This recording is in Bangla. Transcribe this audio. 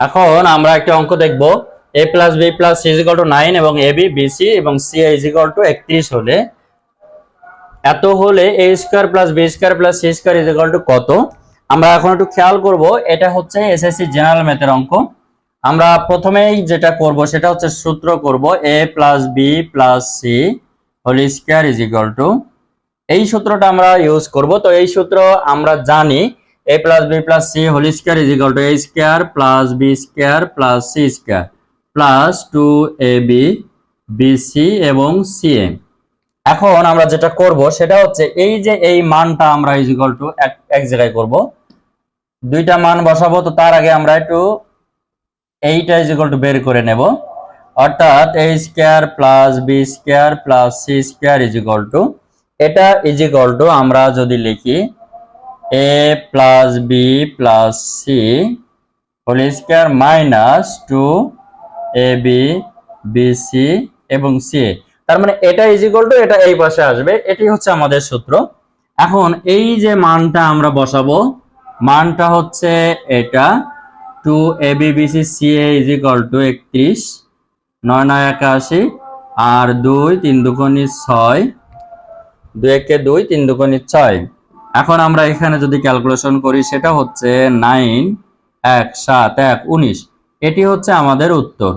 এখন আমরা একটা অঙ্ক দেখব। A plus B plus C equal to nine এবং এ বি বিসি এবং সি ইজিকাল টু একত্রিশ হলে এত হলে A square plus B square plus C square equal to কত? আমরা এখন একটু খেয়াল করব, এটা হচ্ছে এসএসসি জেনারেল ম্যাথের অঙ্ক। আমরা প্রথমেই যেটা করব, সেটা হচ্ছে সূত্র করব A plus B plus C whole square equal to এই সূত্রটা আমরা ইউজ করব। তো এই সূত্র আমরা জানি A plus B plus C whole square is equal to A square plus B square plus C square plus two A B B C এবং সি এ এখন আমরা যেটা করব, সেটা হচ্ছে এই যে এই মানটা আমরা ইজ ইকাল টু এক জায়গায় করব। দুইটা মান বসাবো, তো তার আগে আমরা একটু এইটা ইজ ইকাল টু বের করে নেব। অর্থাৎ a square plus b square plus c square is equal to এটা ইজ ইকাল টু আমরা যদি লিখি b plus c whole square minus two a b b c এবং সি তার মানে এটা ইজ ইকাল টু এটা এই পাশে আসবে এটি হচ্ছে আমাদের সূত্র। এখন এই যে মানটা আমরা বসাবো, মানটা হচ্ছে এটা। Two a b b c c a is equal to একত্রিশ, নয় নয় একাশি, আর দুই তিন দুগুণি ছয়, দুই একে দুই তিন দুগুণি ছয়। এখন আমরা এখানে যদি ক্যালকুলেশন করি, সেটা হচ্ছে নাইন এক, সাত, এক, উনিশ। এটি হচ্ছে আমাদের উত্তর।